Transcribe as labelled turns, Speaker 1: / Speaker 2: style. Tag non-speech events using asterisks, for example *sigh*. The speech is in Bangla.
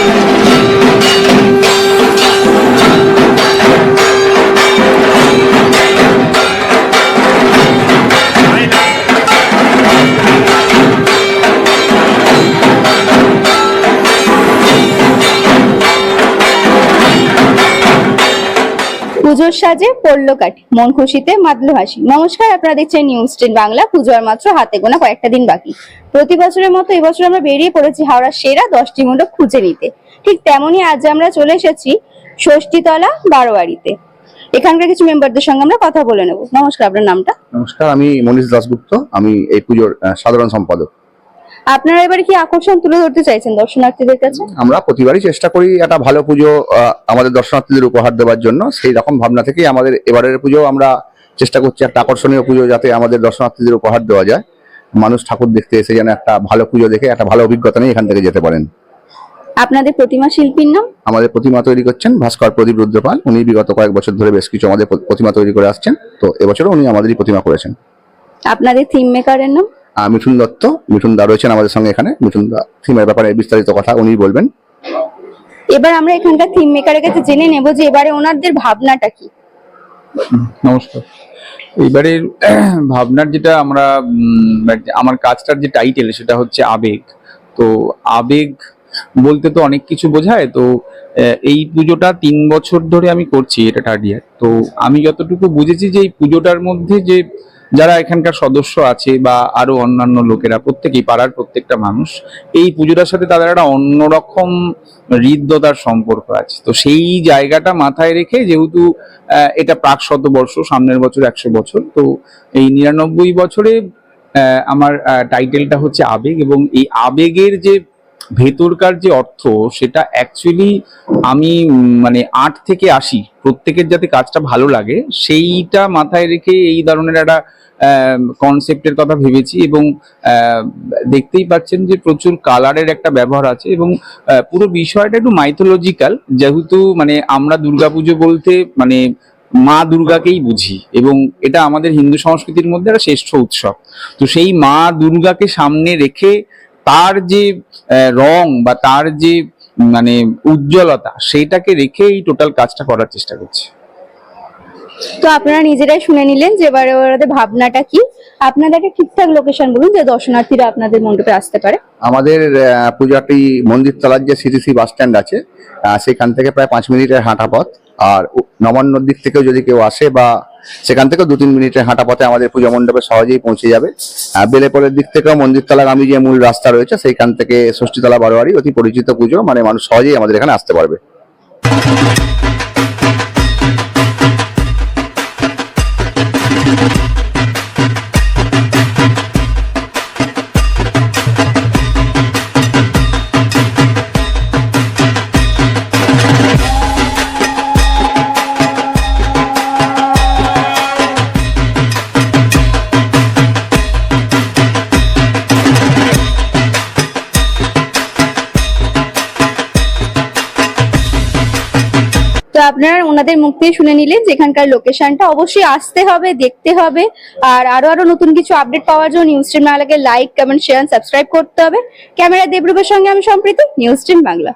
Speaker 1: Thank you. পুজোর সাজে পড়ল কাঠি। মন খুশিতে মাতলো হাসি। নমস্কার, আপনারা দেখছেন নিউজ টেন বাংলা। পুজোর মাত্র হাতে গোনা কয়েকটা দিন বাকি। প্রতি বছরের মতো এবছর আমরা বেরিয়ে পড়েছি হাওড়ার সেরা দশটি মণ্ডপ খুঁজে নিতে। ঠিক তেমনই আজ আমরা চলে এসেছি ষষ্ঠীতলা বারোয়ারিতে। এখানকার কিছু মেম্বারদের সঙ্গে আমরা কথা বলে নেব। নমস্কার, আপনার নামটা?
Speaker 2: নমস্কার, আমি মনীষ দাসগুপ্ত আমি এই পুজোর সাধারণ সম্পাদক।
Speaker 1: আপনারা এবারে কি আকর্ষণ তুলে ধরতে চাইছেন দর্শনার্থীদের কাছে?
Speaker 2: আমরা প্রতিবারই চেষ্টা করি একটা ভালো পুজো আমাদের দর্শনার্থীদের উপহার দেওয়ার জন্য। সেই রকম ভাবনা থেকেই আমাদের এবারের পুজো আমরা চেষ্টা করছি একটা আকর্ষণীয় পুজো যাতে আমাদের দর্শনার্থীদের উপহার দেওয়া যায়। মানুষ ঠাকুর দেখতে এসে যেন একটা ভালো পুজো দেখে একটা ভালো অভিজ্ঞতা নিয়ে এখান থেকে যেতে পারেন।
Speaker 1: আপনাদের প্রতিমা শিল্পীর নাম?
Speaker 2: আমাদের প্রতিমা তৈরি করছেন ভাস্কর প্রদীপ রুদ্রপাল। উনি বিগত কয়েক বছর ধরে বেশ কিছু আমাদের প্রতিমা তৈরি করে আসছেন। তো এবছরও উনি আমাদেরই প্রতিমা করেছেন।
Speaker 1: আপনাদের থিম মেকারের নাম?
Speaker 2: মিঠুন দত্ত। মিঠুন দা রয়েছেন আমাদের সঙ্গে এখানে। মিঠুন দা থিমের ব্যাপারে বিস্তারিত কথা উনি বলবেন।
Speaker 1: এবার আমরা এখানকার থিম মেকারের কাছে জেনে নেব যে এবারে ওনাদের ভাবনাটা কি।
Speaker 3: নমস্কার। এইবারের *clears throat* ভাবনার যেটা আমরা আমার কাজটার যে টাইটেল সেটা হচ্ছে আবেগ। তো আবেগ বলতে তো অনেক কিছু বোঝায়। তো এই পুজোটা তিন বছর ধরে আমি করছি এটা থার্ড ইয়ার তো আমি যতটুকু বুঝেছি যে এই পুজোটার মধ্যে যে যারা এখানকার সদস্য আছে বা আরও অন্যান্য লোকেরা, প্রত্যেকেই পাড়ার প্রত্যেকটা মানুষ, এই পুজোটার সাথে তাদের একটা অন্যরকম হৃদ্যতার সম্পর্ক আছে। তো সেই জায়গাটা মাথায় রেখে যেহেতু এটা প্রাক শতবর্ষ সামনের বছর একশো বছর, তো এই নিরানব্বই বছরে আমার টাইটেলটা হচ্ছে আবেগ এবং এই আবেগের যে ভেতরকার যে অর্থ, সেটা অ্যাকচুয়ালি আমি মানে আট থেকে আসি প্রত্যেকের যাতে কাজটা ভালো লাগে, সেইটা মাথায় রেখে এই ধরনের একটা কনসেপ্টের কথা ভেবেছি এবং দেখতেই পাচ্ছেন যে প্রচুর কালারের একটা ব্যবহার আছে এবং পুরো বিষয়টা একটু মাইথোলজিক্যাল যেহেতু মানে আমরা দুর্গাপুজো বলতে মানে মা দুর্গাকেই বুঝি এবং এটা আমাদের হিন্দু সংস্কৃতির মধ্যে একটা শ্রেষ্ঠ উৎসব। তো সেই মা দুর্গাকে সামনে রেখে তার যে রং বা তার যে মানে উজ্জ্বলতা সেইটাকে রেখে এই টোটাল কাজটা করার চেষ্টা করছি।
Speaker 1: তো আপনারা নিজেরাই শুনে নিলেন যে এবারে ওনাদের ভাবনাটা কি? আপনাদের ঠিকঠাক লোকেশন বলুন যে দর্শনার্থীরা আপনাদের মণ্ডপে আসতে পারে।
Speaker 2: আমাদের পূজাটি মন্দির তলার যে সিটিসি বাস স্ট্যান্ড আছে সেখান থেকে প্রায় পাঁচ মিনিটের হাঁটা পথ। আর নবান্নর দিক থেকেও যদি কেউ আসে বা সেখান থেকে দু তিন মিনিটের হাঁটা পথে আমাদের পুজো মণ্ডপে সহজেই পৌঁছে যাবে। বেলেপরের দিক থেকেও মন্দির তলাগামী যে মূল রাস্তা রয়েছে, সেইখান থেকে ষষ্ঠীতলা বারোয়ারি অতি পরিচিত পুজো মানে মানুষ সহজেই আমাদের এখানে আসতে পারবে।
Speaker 1: আপনারা ওনাদের মুখ থেকে শুনে নিলেন যেখানকার লোকেশনটা অবশ্যই আসতে হবে, দেখতে হবে। আর আরও আরও নতুন কিছু আপডেট পাওয়ার জন্য নিউজ স্ট্রিম বাংলাকে লাইক কমেন্ট শেয়ার সাবস্ক্রাইব করতে হবে। ক্যামেরা দেবরূপের সঙ্গে আমি সম্প্রীতি নিউজ স্ট্রিম বাংলা